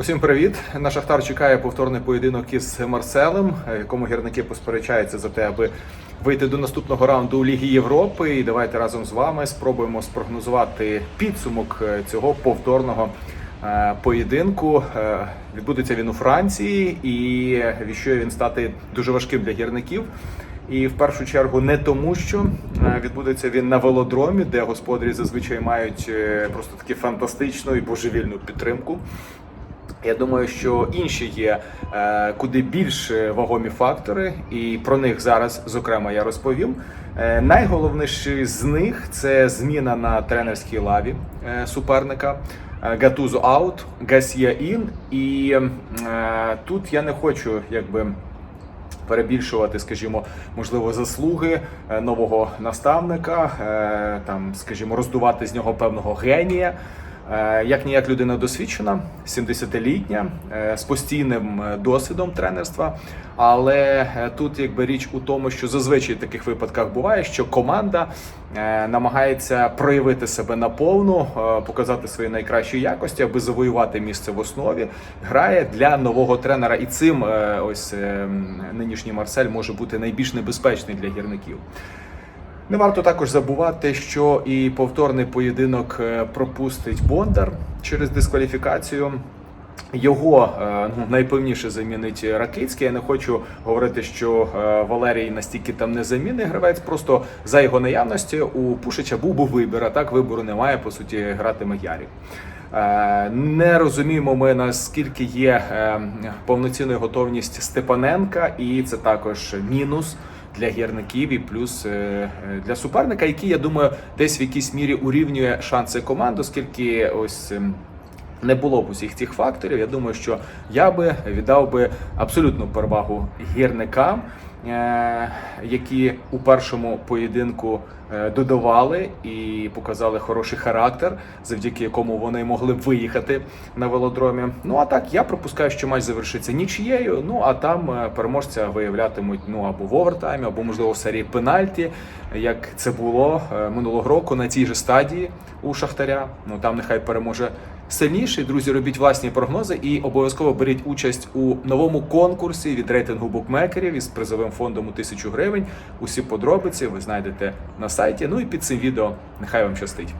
Усім привіт! На Шахтар чекає повторний поєдинок із Марселем, якому гірники посперечаються за те, аби вийти до наступного раунду у Лігі Європи. І давайте разом з вами спробуємо спрогнозувати підсумок е, цього повторного е, поєдинку. Е, Відбудеться він у Франції, і віщує він стати дуже важким для гірників. І в першу чергу не тому, що е, відбудеться він на велодромі, де господарі зазвичай мають е, просто таки фантастичну і божевільну підтримку. Я думаю, що інші є е, куди більш вагомі фактори, і про них зараз, зокрема, я розповім. Е, найголовніший з них це зміна на тренерській лаві е, суперника. Гатузо аут, Гасія ін. І е, тут я не хочу, якби перебільшувати, скажімо, можливо, заслуги е, нового наставника, е, там, скажімо, роздувати з нього певного генія. Е, Як ніяк людина досвідчена, 70-літня, е, з постійним е, досвідом тренерства. Але тут якби річ у тому, що зазвичай в таких випадках буває, що команда намагається проявити себе наповну, показати свої найкращі якості, аби завоювати місце в основі. Грає для нового тренера, і цим ось е, нинішній Марсель може бути найбільш небезпечний для гірників. Не варто також забувати, що і повторний поєдинок е, пропустить Бондар через дискваліфікацію. Його е, ну, найпевніше замінить Ракицький. Я не хочу говорити, що е, Валерій настільки там незамінний гравець. Просто за його наявності у Пушича був би вибір. А так вибору немає. По суті, гратиме Ярік. Не розуміємо ми наскільки є повноцінною готовність Степаненка, і це також мінус для гірників і плюс е, е, для суперника, який я думаю, десь в якійсь мірі урівнює шанси команд, оскільки ось. Не було б усіх цих факторів. Я думаю, що я би віддав би абсолютну перевагу гірникам, е, які у першому поєдинку е, додавали і показали хороший характер, завдяки якому вони могли виїхати на велодромі. Ну а так я пропускаю, що матч завершиться нічією. Ну а там е, переможця виявлятимуть ну або в овертаймі, або можливо в серії пенальті, як це було минулого року на цій же стадії у Шахтаря. Ну там нехай переможе сильніший. Друзі, робіть власні прогнози і обов'язково беріть участь у новому конкурсі від рейтингу букмекерів із призовим фондом у тисячу гривень. Усі подробиці ви знайдете на сайті. Ну і під цим відео нехай вам щастить.